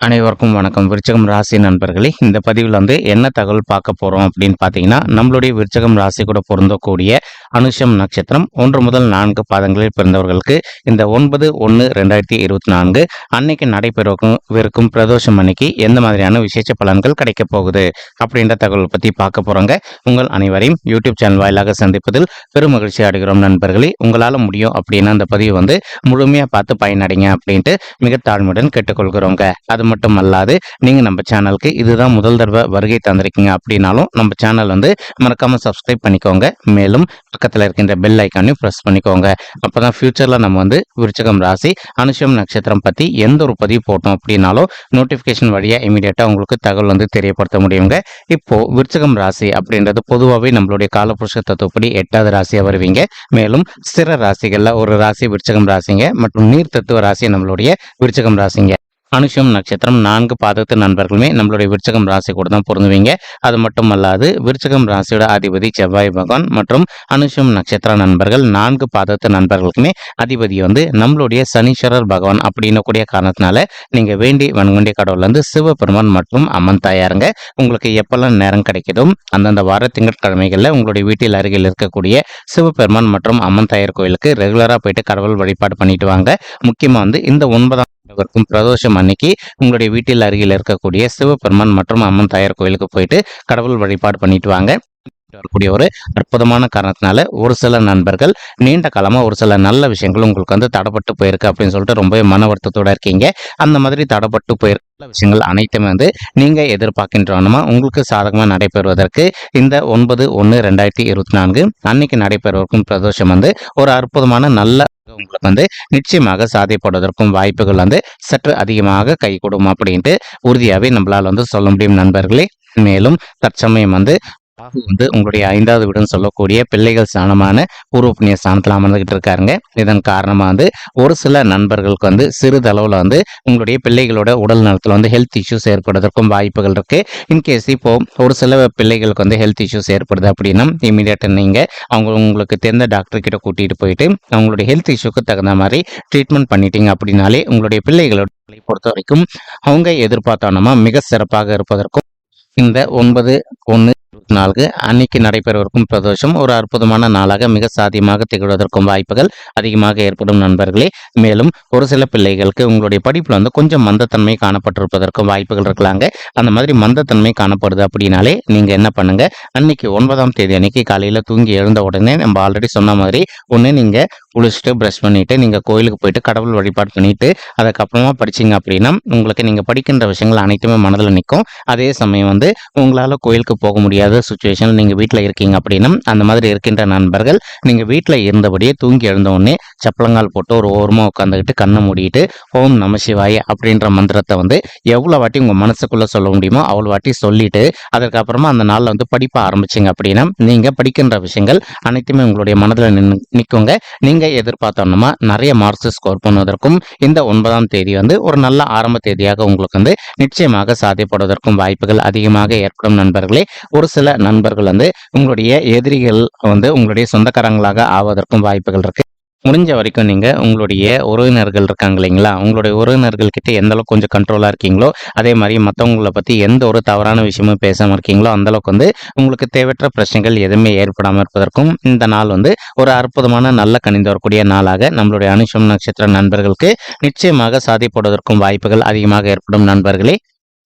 அனைவருக்கும் வணக்கம். விருச்சகம் ராசி நண்பர்களே இந்த பதிவில் வந்து என்ன தகவல் பார்க்க போகிறோம் அப்படின்னு பார்த்தீங்கன்னா நம்மளுடைய விருச்சகம் ராசி கூட பொருந்தக்கூடிய அனுஷம் நட்சத்திரம் ஒன்று முதல் நான்கு பாதங்களில் பிறந்தவர்களுக்கு இந்த ஒன்பது ஒன்று ரெண்டாயிரத்தி இருபத்தி நான்கு அன்னைக்கு நடைபெறவிருக்கும் பிரதோஷம் அன்னைக்கு எந்த மாதிரியான விசேஷ பலன்கள் கிடைக்க போகுது அப்படின்ற தகவல் பற்றி பார்க்க போகிறோங்க உங்கள் அனைவரையும் யூடியூப் சேனல் வாயிலாக சந்திப்பதில் பெரும் மகிழ்ச்சி அடைகிறோம் நண்பர்களே. உங்களால் முடியும் அப்படின்னா அந்த பதிவு வந்து முழுமையாக பார்த்து பயனடைங்க அப்படின்ட்டு மிக தாழ்மையுடன் கேட்டுக்கொள்கிறோங்க. அது மட்டும் அல்லாது நீங்கள் நம்ம சேனலுக்கு இதுதான் முதல் தடவை வருகை தந்திருக்கீங்க அப்படின்னாலும் நம்ம சேனல் வந்து மறக்காமல் சப்ஸ்கிரைப் பண்ணிக்கோங்க. மேலும் பக்கத்தில் இருக்கின்ற பெல் ஐக்கானையும் ப்ரெஸ் பண்ணிக்கோங்க. அப்போ தான் ஃப்யூச்சரில் நம்ம வந்து விருச்சகம் ராசி அனுஷம் நட்சத்திரம் பற்றி எந்த ஒரு பதிவு போட்டோம் அப்படின்னாலும் நோட்டிஃபிகேஷன் வழியாக இமீடியட்டாக உங்களுக்கு தகவல் வந்து தெரியப்படுத்த முடியுங்க. இப்போது விருச்சகம் ராசி அப்படின்றது பொதுவாகவே நம்மளுடைய காலபுருஷ தத்துவப்படி எட்டாவது ராசியாக வருவீங்க. மேலும் ஸ்திர ராசிகளில் ஒரு ராசி விருச்சகம் ராசிங்க மற்றும் நீர் தத்துவ ராசி நம்மளுடைய விருச்சகம் ராசிங்க. அனுஷம் நட்சத்திரம் நான்கு பாதத்து நண்பர்களுமே நம்மளுடைய விருச்சகம் ராசி கூட தான் பொருந்துவீங்க. அது மட்டும் அல்லாது விருச்சகம் ராசியோட அதிபதி செவ்வாய் பகவான் மற்றும் அனுஷம் நட்சத்திர நண்பர்கள் நான்கு பாதத்து நண்பர்களுக்குமே அதிபதி வந்து நம்மளுடைய சனீஸ்வரர் பகவான் அப்படின்னு கூடிய காரணத்தினால நீங்க வேண்டி வன்கொண்டிய கடவுள் வந்து சிவபெருமான் மற்றும் அம்மன் தாயாருங்க. உங்களுக்கு எப்பெல்லாம் நேரம் கிடைக்குதோ அந்தந்த வார திங்கட்கிழமைகளில் உங்களுடைய வீட்டில் அருகில் இருக்கக்கூடிய சிவபெருமான் மற்றும் அம்மன் தாயார் கோயிலுக்கு ரெகுலராக போயிட்டு கடவுள் வழிபாடு பண்ணிட்டு வாங்க. முக்கியமாக வந்து இந்த ஒன்பதாம் இருக்கும். பிரதோஷம் அன்னைக்கு உங்களுடைய வீட்டில் அருகில் இருக்கக்கூடிய சிவபெருமான் மற்றும் அம்மன் தாயார் கோயிலுக்கு போயிட்டு கடவுள் வழிபாடு பண்ணிட்டு வாங்க. வரக்கூடிய ஒரு அற்புதமான காரணத்தினால ஒரு சில நண்பர்கள் நீண்ட காலமாக ஒரு சில நல்ல விஷயங்கள் உங்களுக்கு வந்து தடப்பட்டு போயிருக்கு அப்படின்னு சொல்லிட்டு ரொம்பவே மன வருத்தத்தோட இருக்கீங்க. அந்த மாதிரி தடப்பட்டு போயிருக்க விஷயங்கள் அனைத்துமே வந்து நீங்க எதிர்பார்க்கின்றனமா உங்களுக்கு சாதகமாக நடைபெறுவதற்கு இந்த ஒன்பது ஒன்று ரெண்டாயிரத்தி இருபத்தி நான்கு அன்னைக்கு நடைபெறுவதற்கும் பிரதோஷம் வந்து ஒரு அற்புதமான நல்ல உங்களுக்கு வந்து நிச்சயமாக சாதிப்படுவதற்கும் வாய்ப்புகள் வந்து சற்று அதிகமாக கை கொடுக்கும் அப்படின்ட்டு உறுதியாகவே நம்மளால் வந்து சொல்ல முடியும் நண்பர்களே. மேலும் தற்சமயம் வந்து ராகு வந்து உங்களுடைய ஐந்தாவது வீடுன்னு சொல்லக்கூடிய பிள்ளைகள் ஸ்தானமான பூர்வ புண்ணிய ஸ்தானத்தில் அமர்ந்துகிட்டு இருக்காருங்க. இதன் காரணமாக வந்து ஒரு சில நண்பர்களுக்கு வந்து சிறிதளவில் வந்து உங்களுடைய பிள்ளைகளோட உடல் நலத்தில் வந்து ஹெல்த் இஷ்யூஸ் ஏற்படுவதற்கும் வாய்ப்புகள் இருக்குது இன்கேஸ் இப்போ ஒரு சில பிள்ளைகளுக்கு வந்து ஹெல்த் இஷ்யூஸ் ஏற்படுது அப்படின்னா இமீடியட்டாக நீங்கள் அவங்க உங்களுக்கு தெரிந்த டாக்டர்கிட்ட கூட்டிகிட்டு போயிட்டு அவங்களுடைய ஹெல்த் இஷ்யூக்கு தகுந்த மாதிரி ட்ரீட்மெண்ட் பண்ணிட்டீங்க அப்படின்னாலே உங்களுடைய பிள்ளைகளோட பொறுத்த வரைக்கும் அவங்க எதிர்பார்த்தோன்னா மிக சிறப்பாக இருப்பதற்கும் இந்த ஒன்பது ஒன்று இருபத்தி நான்கு அன்னைக்கு நடைபெறவிருக்கும் பிரதோஷம் ஒரு அற்புதமான நாளாக மிக சாத்தியமாக திகழ்வதற்கும் வாய்ப்புகள் அதிகமாக ஏற்படும் நண்பர்களே. மேலும் ஒரு சில பிள்ளைகளுக்கு உங்களுடைய படிப்பில் வந்து கொஞ்சம் மந்தத்தன்மை காணப்பட்டிருப்பதற்கும் வாய்ப்புகள் இருக்கலாங்க. அந்த மாதிரி மந்தத்தன்மை காணப்படுது அப்படின்னாலே நீங்கள் என்ன பண்ணுங்க? அன்னைக்கு ஒன்பதாம் தேதி அன்னைக்கு காலையில் தூங்கி எழுந்த உடனே நம்ம ஆல்ரெடி சொன்ன மாதிரி ஒன்று நீங்கள் குளிச்சுட்டு ப்ரஷ் பண்ணிவிட்டு நீங்கள் கோயிலுக்கு போயிட்டு கடவுள் வழிபாடு பண்ணிவிட்டு அதுக்கப்புறமா படிச்சீங்க அப்படின்னா உங்களுக்கு நீங்கள் படிக்கின்ற விஷயங்கள் அனைத்துமே மனதில் நிற்கும் அதே சமயம் வந்து உங்களால் கோயிலுக்கு போக முடியாத சுச்சுவேஷன் நீங்கள் வீட்டில் இருக்கீங்க அப்படின்னா அந்த மாதிரி இருக்கின்ற நண்பர்கள் நீங்கள் வீட்டில் இருந்தபடியே தூங்கி எழுந்த உடனே சப்பளங்கால் போட்டு ஒரு ஓரமாக உட்காந்துக்கிட்டு கண்ணை மூடிட்டு ஓம் நம சிவாய அப்படின்ற மந்திரத்தை வந்து எவ்வளோ வாட்டி உங்கள் மனசுக்குள்ளே சொல்ல முடியுமோ அவ்வளோ வாட்டி சொல்லிட்டு அதுக்கப்புறமா அந்த நாளில் வந்து படிப்ப ஆரம்பிச்சிங்க அப்படின்னா நீங்கள் படிக்கின்ற விஷயங்கள் அனைத்துமே உங்களுடைய மனதில் நின்று நிற்குங்க நீங்கள் எதிர்பார்த்தோன்னா நிறைய மார்க்ஸ் ஸ்கோர் பண்ணுவதற்கும் இந்த ஒன்பதாம் தேதி வந்து ஒரு நல்ல ஆரம்ப தேதியாக உங்களுக்கு வந்து நிச்சயமாக சாத்தியப்படுவதற்கும் வாய்ப்புகள் அதிகமாக ஏற்படும் நண்பர்களே. ஒரு சில நண்பர்கள் வந்து உங்களுடைய எதிரிகள் வந்து உங்களுடைய சொந்தக்காரங்களாக ஆவதற்கும் வாய்ப்புகள் இருக்கு. முடிஞ்ச வரைக்கும் நீங்கள் உங்களுடைய உறவினர்கள் இருக்காங்க இல்லைங்களா? உங்களுடைய உறவினர்கள் கிட்ட எந்த அளவுக்கு கொஞ்சம் கண்ட்ரோலாக இருக்கீங்களோ அதே மாதிரி மற்றவங்களை பற்றி எந்த ஒரு தவறான விஷயமும் பேசாமல் இருக்கீங்களோ அந்தளவுக்கு வந்து உங்களுக்கு தேவையற்ற பிரச்சனைகள் எதுவுமே ஏற்படாமல் இருப்பதற்கும் இந்த நாள் வந்து ஒரு அற்புதமான நல்ல கணிந்து வரக்கூடிய நாளாக நம்மளுடைய அனுஷம் நட்சத்திர நண்பர்களுக்கு நிச்சயமாக சாதிப்படுவதற்கும் வாய்ப்புகள் அதிகமாக ஏற்படும் நண்பர்களே.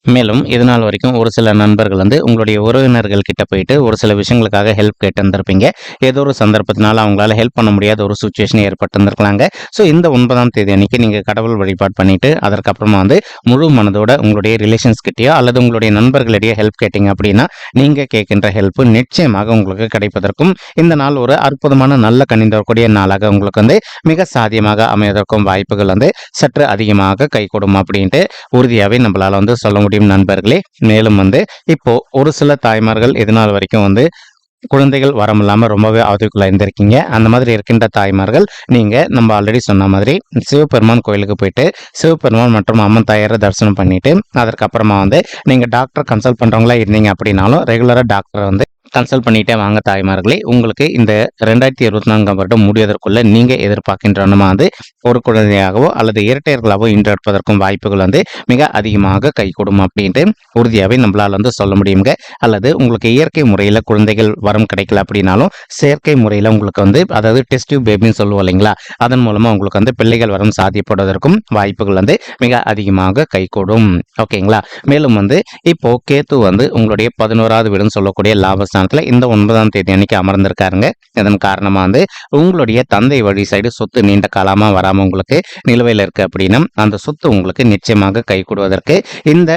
மேலும் இது நாள் வரைக்கும் ஒரு சில நண்பர்கள் வந்து உங்களுடைய உறவினர்கள் கிட்ட போயிட்டு ஒரு சில விஷயங்களுக்காக ஹெல்ப் கேட்டு வந்திருப்பீங்க ஏதோ ஒரு சந்தர்ப்பத்தினால அவங்களால ஹெல்ப் பண்ண முடியாத ஒரு சுச்சுவேஷன் ஏற்பட்டிருந்திருக்கலாங்க. ஸோ இந்த ஒன்பதாம் தேதி அன்னைக்கு நீங்கள் கடவுள் வழிபாடு பண்ணிட்டு அதற்கப்புறமா வந்து முழு மனதோட உங்களுடைய ரிலேஷன்ஸ் கிட்டேயோ அல்லது உங்களுடைய நண்பர்களிடையே ஹெல்ப் கேட்டீங்க அப்படின்னா நீங்கள் கேட்கின்ற ஹெல்ப் நிச்சயமாக உங்களுக்கு கிடைப்பதற்கும் இந்த நாள் ஒரு அற்புதமான நல்ல கணிந்தரக்கூடிய நாளாக உங்களுக்கு வந்து மிக சாதியமாக அமைவதற்கும் வாய்ப்புகள் வந்து சற்று அதிகமாக கைகூடும் அப்படின்ட்டு உறுதியாகவே நம்மளால் வந்து சொல்ல முடியும். நண்பர்களே. மேலும் வந்து இப்போ ஒரு சில தாய்மார்கள் இது வரைக்கும் வந்து குழந்தைகள் வரம் இல்லாமல் ரொம்பவே அவதிக்குள்ள இருந்திருக்கீங்க. அந்த மாதிரி இருக்கின்ற தாய்மார்கள் நீங்கள் நம்ம ஆல்ரெடி சொன்ன மாதிரி சிவபெருமான் கோயிலுக்கு போயிட்டு சிவபெருமான் மற்றும் அம்மன் தாயாரை தரிசனம் பண்ணிட்டு அதற்கப்புறமா வந்து நீங்கள் டாக்டர் கன்சல்ட் பண்ணுறவங்களா இருந்தீங்க அப்படின்னாலும் ரெகுலராக டாக்டரை வந்து கன்சல்ட் பண்ணிட்டே வாங்க தாய்மார்களே. உங்களுக்கு இந்த ரெண்டாயிரத்தி இருபத்தி நான்காம் வருடம் முடிவதற்குள்ள நீங்க எதிர்பார்க்கின்ற வந்து ஒரு குழந்தையாகவோ அல்லது இரட்டையர்களாகவோ இன்றெடுப்பதற்கும் வாய்ப்புகள் வந்து மிக அதிகமாக கைகூடும் அப்படின்ட்டு உறுதியாகவே நம்மளால் வந்து சொல்ல முடியுங்க. அல்லது உங்களுக்கு இயற்கை முறையில் குழந்தைகள் வரம் கிடைக்கல அப்படின்னாலும் செயற்கை முறையில் உங்களுக்கு வந்து அதாவது டெஸ்டிவ் பேபின்னு சொல்லுவோம் இல்லைங்களா? அதன் மூலமாக உங்களுக்கு வந்து பிள்ளைகள் வரம் சாத்தியப்படுவதற்கும் வாய்ப்புகள் வந்து மிக அதிகமாக கைகூடும் ஓகேங்களா? மேலும் வந்து இப்போ கேத்து வந்து உங்களுடைய பதினோராவது வீடுன்னு சொல்லக்கூடிய லாபஸ்தானத்தில் இந்த ஒன்பதாம் தேதி அன்னைக்கு அமர்ந்திருக்காருங்க. இதன் காரணமாக வந்து உங்களுடைய தந்தை வழி சைடு சொத்து நீண்ட காலமாக வராமல் உங்களுக்கு நிலுவையில் இருக்கு அப்படின்னா அந்த சொத்து உங்களுக்கு நிச்சயமாக கை கொடுவதற்கு இந்த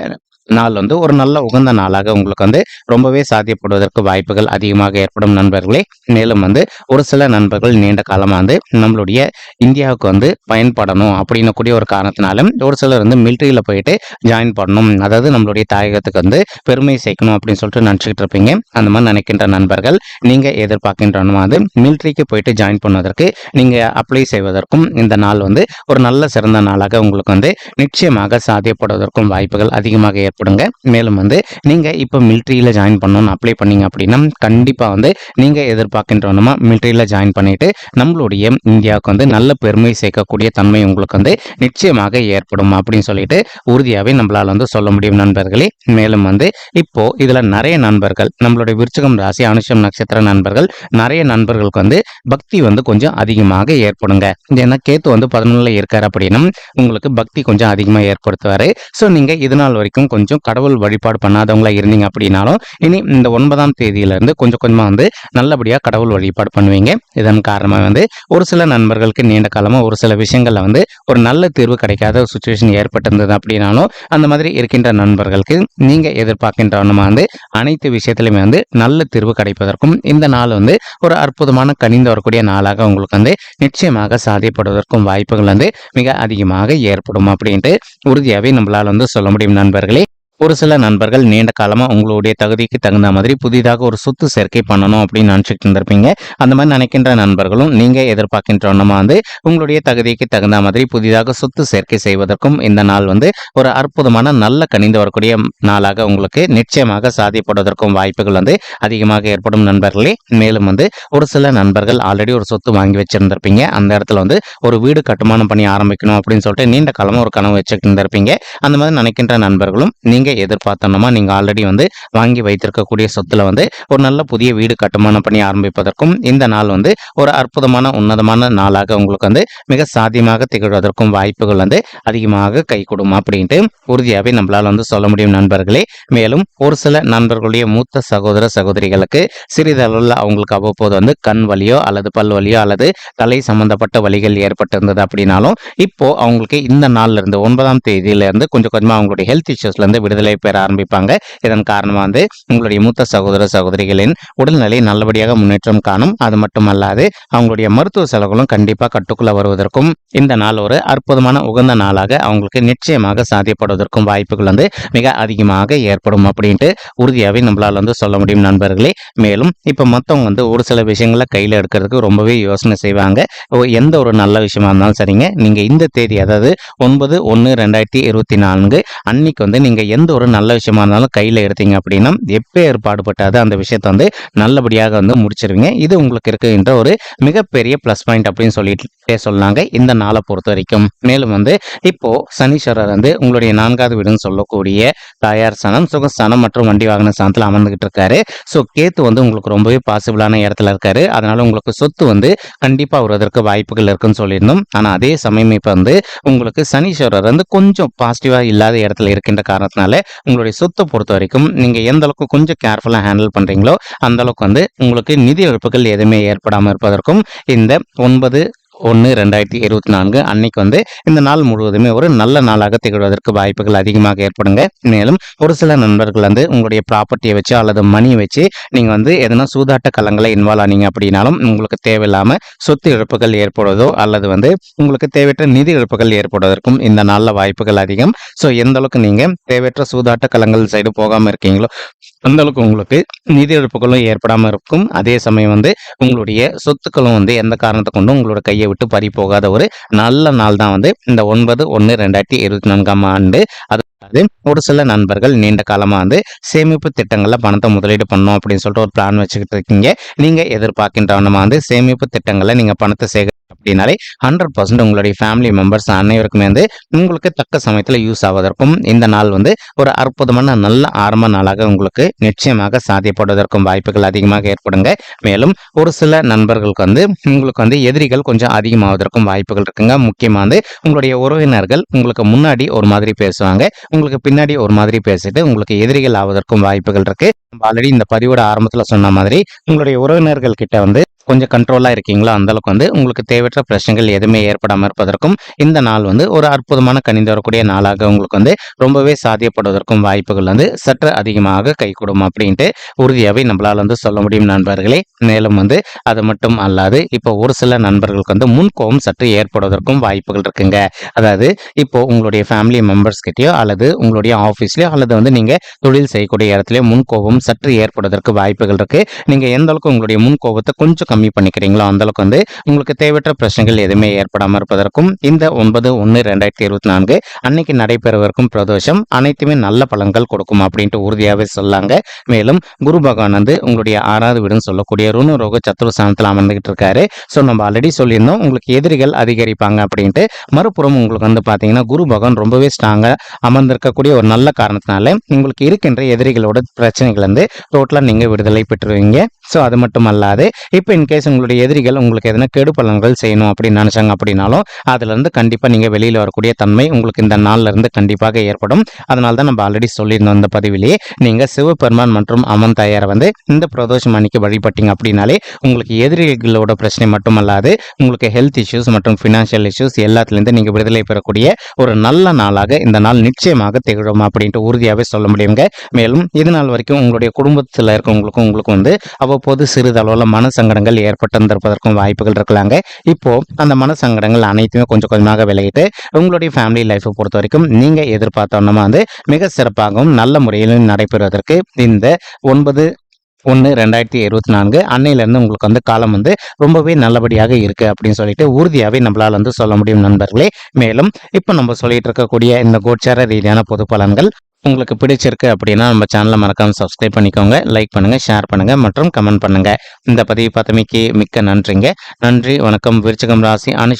நாள் வந்து ஒரு நல்ல உகந்த நாளாக உங்களுக்கு வந்து ரொம்பவே சாத்தியப்படுவதற்கு வாய்ப்புகள் அதிகமாக ஏற்படும் நண்பர்களே. மேலும் வந்து ஒரு சில நண்பர்கள் நீண்ட காலமாக வந்து நம்மளுடைய இந்தியாவுக்கு வந்து பயன்படணும் அப்படின்னு கூடிய ஒரு காரணத்தினாலும் ஒரு சிலர் வந்து மிலிட்ரியில் போயிட்டு ஜாயின் பண்ணணும். அதாவது நம்மளுடைய தாயகத்துக்கு வந்து பெருமை சேர்க்கணும் அப்படின்னு சொல்லிட்டு நினச்சிக்கிட்டு இருப்பீங்க. அந்த மாதிரி நினைக்கின்ற நண்பர்கள் நீங்கள் எதிர்பார்க்கின்றனும் வந்து மிலிட்ரிக்கு போயிட்டு ஜாயின் பண்ணுவதற்கு நீங்கள் அப்ளை செய்வதற்கும் இந்த நாள் வந்து ஒரு நல்ல சிறந்த நாளாக உங்களுக்கு வந்து நிச்சயமாக சாத்தியப்படுவதற்கும் வாய்ப்புகள் அதிகமாக கொடுங்க. மேலும் வந்து நீங்கள் இப்போ மிலிட்ரியில் ஜாயின் பண்ணணும்னு அப்ளை பண்ணீங்க அப்படின்னா கண்டிப்பாக வந்து நீங்கள் எதிர்பார்க்கின்றவனமா மிலிட்ரியில் ஜாயின் பண்ணிட்டு நம்மளுடைய இந்தியாவுக்கு வந்து நல்ல பெருமை சேர்க்கக்கூடிய தன்மை உங்களுக்கு வந்து நிச்சயமாக ஏற்படும் அப்படின்னு சொல்லிட்டு உறுதியாகவே நம்மளால் வந்து சொல்ல முடியும் நண்பர்களே. மேலும் வந்து இப்போ இதில் நிறைய நண்பர்கள் நம்மளுடைய விருச்சகம் ராசி அனுஷம் நட்சத்திர நண்பர்கள் நிறைய நண்பர்களுக்கு வந்து பக்தி வந்து கொஞ்சம் அதிகமாக ஏற்படுங்க. ஏன்னா கேத்து வந்து பதினொன்றில் இருக்கார் அப்படின்னா உங்களுக்கு பக்தி கொஞ்சம் அதிகமாக ஏற்படுத்துவார். ஸோ நீங்கள் இது நாள் வரைக்கும் கொஞ்சம் கொஞ்சம் கடவுள் வழிபாடு பண்ணாதவங்களா இருந்தீங்க அப்படின்னாலும் இனி இந்த ஒன்பதாம் தேதியிலிருந்து கொஞ்சம் கொஞ்சமாக வந்து நல்லபடியாக கடவுள் வழிபாடு பண்ணுவீங்க. இதன் காரணமாக வந்து ஒரு சில நண்பர்களுக்கு நீண்ட காலமாக ஒரு சில விஷயங்களில் வந்து ஒரு நல்ல தீர்வு கிடைக்காத சுச்சுவேஷன் ஏற்பட்டிருந்தது அப்படின்னாலும் அந்த மாதிரி இருக்கின்ற நண்பர்களுக்கு நீங்கள் எதிர்பார்க்கின்ற வந்து அனைத்து விஷயத்திலுமே வந்து நல்ல தீர்வு கிடைப்பதற்கும் இந்த நாள் வந்து ஒரு அற்புதமான கனிந்து வரக்கூடிய நாளாக உங்களுக்கு வந்து நிச்சயமாக சாதியப்படுவதற்கும் வாய்ப்புகள் வந்து மிக அதிகமாக ஏற்படும் அப்படின்ட்டு உறுதியாகவே நம்மளால் வந்து சொல்ல முடியும் நண்பர்களே. ஒரு சில நண்பர்கள் நீண்ட காலமாக உங்களுடைய தகுதிக்கு தகுந்த மாதிரி புதிதாக ஒரு சொத்து சேர்க்கை பண்ணணும் அப்படின்னு நினச்சிட்டு இருந்திருப்பீங்க. அந்த மாதிரி நினைக்கின்ற நண்பர்களும் நீங்கள் எதிர்பார்க்கின்ற வந்து உங்களுடைய தகுதிக்கு தகுந்த மாதிரி புதிதாக சொத்து சேர்க்கை செய்வதற்கும் இந்த நாள் வந்து ஒரு அற்புதமான நல்ல கணிந்து வரக்கூடிய நாளாக உங்களுக்கு நிச்சயமாக சாதிப்படுவதற்கும் வாய்ப்புகள் வந்து அதிகமாக ஏற்படும் நண்பர்களே. மேலும் வந்து ஒரு சில நண்பர்கள் ஆல்ரெடி ஒரு சொத்து வாங்கி வச்சிருந்திருப்பீங்க. அந்த இடத்துல வந்து ஒரு வீடு கட்டுமானம் பண்ணி ஆரம்பிக்கணும் அப்படின்னு சொல்லிட்டு நீண்ட காலமாக ஒரு கனவு வச்சுட்டு இருந்திருப்பீங்க அந்த மாதிரி நினைக்கின்ற நண்பர்களும் நீங்கள் நீங்கள் எதிர்பார்த்தோம்னா நீங்கள் ஆல்ரெடி வந்து வாங்கி வைத்திருக்கக்கூடிய சொத்துல வந்து ஒரு நல்ல புதிய வீடு கட்டுமானம் பண்ணி ஆரம்பிப்பதற்கும் இந்த நாள் வந்து ஒரு அற்புதமான உன்னதமான நாளாக உங்களுக்கு வந்து மிக சாத்தியமாக திகழ்வதற்கும் வாய்ப்புகள் வந்து அதிகமாக கை கொடுக்கும் அப்படின்ட்டு உறுதியாகவே நம்மளால் வந்து சொல்ல முடியும் நண்பர்களே. மேலும் ஒரு சில நண்பர்களுடைய மூத்த சகோதர சகோதரிகளுக்கு சிறிதளவில் அவங்களுக்கு அவ்வப்போது வந்து கண் வலியோ அல்லது பல் வலியோ அல்லது தலை சம்பந்தப்பட்ட வலிகள் ஏற்பட்டிருந்தது அப்படின்னாலும் இப்போ அவங்களுக்கு இந்த நாள்ல இருந்து ஒன்பதாம் தேதியிலிருந்து கொஞ்சம் கொஞ்சமாக அவங்களுடைய ஹெல்த் இஷ்யூஸ்ல இருந்து விடுதலை பெற ஆரம்பிப்பாங்க. இதன் காரணமாக வந்து உங்களுடைய மூத்த சகோதர சகோதரிகளின் உடல்நிலை நல்லபடியாக முன்னேற்றம் காணும். அது மட்டுமல்லாது அவங்களுடைய மருத்துவ செலவுகளும் கண்டிப்பாக கட்டுக்குள்ள வருவதற்கும் இந்த நாள் ஒரு அற்புதமான உகந்த நாளாக அவங்களுக்கு நிச்சயமாக சாத்தியப்படுவதற்கும் வாய்ப்புகள் வந்து மிக அதிகமாக ஏற்படும் அப்படின்ட்டு உறுதியாகவே நம்மளால் வந்து சொல்ல முடியும் நண்பர்களே. மேலும் இப்போ மொத்தம் வந்து ஒரு சில விஷயங்களை கையில் எடுக்கிறதுக்கு ரொம்பவே யோசனை செய்வாங்க. எந்த ஒரு நல்ல விஷயமா இருந்தாலும் சரிங்க. நீங்கள் இந்த தேதி அதாவது ஒன்பது ஒன்று ரெண்டாயிரத்தி இருபத்தி நான்கு அன்னைக்கு வந்து நீங்கள் எந்த ஒரு நல்ல விஷயமா இருந்தாலும் கையில் எடுத்தீங்க அப்படின்னா எப்போ ஏற்பாடுபட்டாது அந்த விஷயத்தை வந்து நல்லபடியாக வந்து முடிச்சிருவீங்க. இது உங்களுக்கு இருக்கின்ற ஒரு மிகப்பெரிய ப்ளஸ் பாயிண்ட் அப்படின்னு சொல்லிட்டு சொல்லாங்க. இந்த நாளை பொறுத்த வரைக்கும். மேலும் வந்து இப்போ சனீஸ்வரர் வந்து உங்களுடைய நான்காவது வீடுன்னு சொல்லக்கூடிய தாயார் சனம் சுகஸ்தானம் மற்றும் வண்டி வாகன ஸ்தானத்தில் அமர்ந்துகிட்டு இருக்காரு. ஸோ கேத்து வந்து உங்களுக்கு ரொம்பவே பாசிபிளான இடத்துல இருக்காரு. அதனால உங்களுக்கு சொத்து வந்து கண்டிப்பாக வருவதற்கு வாய்ப்புகள் இருக்குன்னு சொல்லியிருந்தோம். ஆனால் அதே சமயம் இப்போ வந்து உங்களுக்கு சனீஸ்வரர் வந்து கொஞ்சம் பாசிட்டிவாக இல்லாத இடத்துல இருக்கின்ற காரணத்தினால உங்களுடைய சொத்தை பொறுத்த வரைக்கும் நீங்கள் எந்த அளவுக்கு கொஞ்சம் கேர்ஃபுல்லாக ஹேண்டில் பண்ணுறீங்களோ அந்த அளவுக்கு வந்து உங்களுக்கு நிதி இழப்புகள் எதுவுமே ஏற்படாமல் இருப்பதற்கும் இந்த ஒன்பது ஒன்று ரெண்டாயிரத்தி இருபத்தி நான்கு அன்னைக்கு வந்து இந்த நாள் முழுவதுமே ஒரு நல்ல நாளாக திகழ்வதற்கு வாய்ப்புகள் அதிகமாக ஏற்படுங்க. மேலும் ஒரு சில நண்பர்கள் வந்து உங்களுடைய ப்ராப்பர்ட்டியை வச்சு அல்லது மணியை வச்சு நீங்கள் வந்து எதனா சூதாட்ட கலங்களை இன்வால்வ் ஆனீங்க அப்படின்னாலும் உங்களுக்கு தேவையில்லாமல் சொத்து இழப்புகள் ஏற்படுவதோ அல்லது வந்து உங்களுக்கு தேவையற்ற நிதி இழப்புகள் ஏற்படுவதற்கும் இந்த நாளில் வாய்ப்புகள் அதிகம். ஸோ எந்த அளவுக்கு நீங்கள் தேவையற்ற சூதாட்ட கலங்கள் சைடு போகாமல் இருக்கீங்களோ அந்த அளவுக்கு உங்களுக்கு நிதி இழப்புகளும் ஏற்படாமல் இருக்கும். அதே சமயம் வந்து உங்களுடைய சொத்துக்களும் வந்து எந்த காரணத்தை கொண்டும் உங்களோட கையை கையை விட்டு பறி போகாத ஒரு நல்ல நாள் தான் வந்து இந்த ஒன்பது ஒன்று ரெண்டாயிரத்தி இருபத்தி நான்காம் ஆண்டு. அது இருக்காது. ஒரு சில நண்பர்கள் நீண்ட காலமாக வந்து சேமிப்பு திட்டங்களில் பணத்தை முதலீடு பண்ணணும் அப்படின்னு சொல்லிட்டு ஒரு பிளான் வச்சுக்கிட்டு இருக்கீங்க. நீங்கள் எதிர்பார்க்கின்றவனமாக வந்து சேமிப்பு திட்டங்களில் நீங்கள் பணத்தை சேகரி அப்படின்னாலே ஹண்ட்ரட் பர்சன்ட் உங்களுடைய ஃபேமிலி மெம்பர்ஸ் அனைவருக்குமே வந்து உங்களுக்கு தக்க சமயத்தில் யூஸ் ஆவதற்கும் இந்த நாள் வந்து ஒரு அற்புதமான நல்ல ஆரம்ப நாளாக உங்களுக்கு நிச்சயமாக சாத்தியப்படுவதற்கும் வாய்ப்புகள் அதிகமாக ஏற்படுங்க. மேலும் ஒரு சில நண்பர்களுக்கு வந்து உங்களுக்கு வந்து எதிரிகள் கொஞ்சம் அதிகமாவதற்கும் வாய்ப்புகள் இருக்குங்க. முக்கியமாக வந்து உங்களுடைய உறவினர்கள் உங்களுக்கு முன்னாடி ஒரு மாதிரி பேசுவாங்க. உங்களுக்கு பின்னாடி ஒரு மாதிரி பேசிட்டு உங்களுக்கு எதிரிகள் ஆவதற்கும் வாய்ப்புகள் இருக்கு. ஆல்ரெடி இந்த பதிவோட ஆரம்பத்தில் சொன்ன மாதிரி உங்களுடைய உறவினர்கள் கிட்ட வந்து கொஞ்சம் கண்ட்ரோலாக இருக்கீங்களோ? அந்தளவுக்கு வந்து உங்களுக்கு தேவையற்ற பிரச்சனைகள் எதுவுமே ஏற்படாமல் இருப்பதற்கும் இந்த நாள் வந்து ஒரு அற்புதமான கணிந்து வரக்கூடிய நாளாக உங்களுக்கு வந்து ரொம்பவே சாத்தியப்படுவதற்கும் வாய்ப்புகள் வந்து சற்று அதிகமாக கைகூடும் அப்படின்ட்டு உறுதியாகவே நம்மளால் வந்து சொல்ல முடியும் நண்பர்களே. மேலும் வந்து அது மட்டும் அல்லாது இப்போ ஒரு சில நண்பர்களுக்கு வந்து முன்கோபம் சற்று ஏற்படுவதற்கும் வாய்ப்புகள் இருக்குங்க. அதாவது இப்போ உங்களுடைய ஃபேமிலி மெம்பர்ஸ் கிட்டேயோ அல்லது உங்களுடைய ஆஃபீஸ்லேயோ அல்லது வந்து நீங்கள் தொழில் செய்யக்கூடிய இடத்துலையோ முன்கோபம் சற்று ஏற்படுவதற்கு வாய்ப்புகள் இருக்கு. நீங்க எந்த அளவுக்கு உங்களுடைய முன் கோபத்தை கொஞ்சம் கம்மி பண்ணிக்கிறீங்களோ அந்த அளவுக்கு வந்து உங்களுக்கு தேவையற்ற பிரச்சனைகள் எதுவுமே ஏற்படாமல் இருப்பதற்கும் இந்த ஒன்பது ஒன்று ரெண்டாயிரத்தி இருபத்தி நான்கு அன்னைக்கு நடைபெறவிருக்கும் பிரதோஷம் அனைத்துமே நல்ல பலன்கள் கொடுக்கும் அப்படின்ட்டு உறுதியாகவே சொல்லாங்க. மேலும் குரு பகவான் வந்து உங்களுடைய ஆறாவது வீடுன்னு சொல்லக்கூடிய ருணு ரோக சத்ருஸ்தானத்தில் அமர்ந்துகிட்டு இருக்காரு. ஸோ நம்ம ஆல்ரெடி சொல்லியிருந்தோம் உங்களுக்கு எதிரிகள் அதிகரிப்பாங்க அப்படின்ட்டு. மறுபுறம் உங்களுக்கு வந்து பார்த்தீங்கன்னா குரு பகவான் ரொம்பவே ஸ்ட்ராங்காக அமர்ந்திருக்கக்கூடிய ஒரு நல்ல காரணத்தினால உங்களுக்கு இருக்கின்ற எதிரிகளோட பிரச்சனைகள் வந்து டோட்டலாக நீங்கள் விடுதலை பெற்றுருவீங்க. ஸோ அது மட்டும் அல்லாது இப்போ இன்கேஸ் உங்களுடைய எதிரிகள் உங்களுக்கு எதனா கெடு பலன்கள் செய்யணும் அப்படின்னு நினச்சாங்க அப்படின்னாலும் அதுலேருந்து கண்டிப்பாக நீங்கள் வெளியில் வரக்கூடிய தன்மை உங்களுக்கு இந்த நாள்ல இருந்து கண்டிப்பாக ஏற்படும். அதனால தான் நம்ம ஆல்ரெடி சொல்லியிருந்தோம் இந்த பதிவிலேயே நீங்கள் சிவபெருமான் மற்றும் அம்மன் தாயாரை வந்து இந்த பிரதோஷம் அன்னைக்கு வழிபட்டீங்க அப்படின்னாலே உங்களுக்கு எதிரிகளோட பிரச்சனை மட்டும் அல்லாது உங்களுக்கு ஹெல்த் இஷ்யூஸ் மற்றும் ஃபினான்ஷியல் இஷ்யூஸ் எல்லாத்துலேருந்து நீங்கள் விடுதலை பெறக்கூடிய ஒரு நல்ல நாளாக இந்த நாள் நிச்சயமாக திகழும் அப்படின்ட்டு உறுதியாகவே சொல்ல முடியுங்க. மேலும் இது நாள் வரைக்கும் உங்களுடைய குடும்பத்தில் இருக்கவங்களுக்கும் உங்களுக்கும் வந்து அவ்வப்போது சிறிதளவில் மன சங்கடங்கள் ஏற்பட்டிருந்திருப்பதற்கும் வாய்ப்புகள் இருக்கலாங்க. இப்போ அந்த மன சங்கடங்கள் அனைத்துமே கொஞ்சம் கொஞ்சமாக விலகிட்டு உங்களுடைய ஃபேமிலி லைஃப்பை பொறுத்த வரைக்கும் நீங்கள் எதிர்பார்த்தோன்னா வந்து மிக சிறப்பாகவும் நல்ல முறையில் நடைபெறுவதற்கு இந்த ஒன்பது ஒன்று ரெண்டாயிரத்தி இருபத்தி நான்கு அன்னையிலேருந்து உங்களுக்கு வந்து காலம் வந்து ரொம்பவே நல்லபடியாக இருக்குது அப்படின்னு சொல்லிட்டு உறுதியாகவே நம்மளால் வந்து சொல்ல முடியும் நண்பர்களே. மேலும் இப்போ நம்ம சொல்லிட்டு இருக்கக்கூடிய இந்த கோச்சார ரீதியான பொது பலன்கள் உங்களுக்கு பிடிச்சிருக்கு அப்படின்னா நம்ம சேனலை மறக்காமல் சப்ஸ்கிரைப் பண்ணிக்கோங்க லைக் பண்ணுங்கள் ஷேர் பண்ணுங்கள் மற்றும் கமெண்ட் பண்ணுங்கள் இந்த பதிவு பார்த்தமைக்கு மிக்க நன்றிங்க. நன்றி வணக்கம். விருச்சகம் ராசி அனுஷ்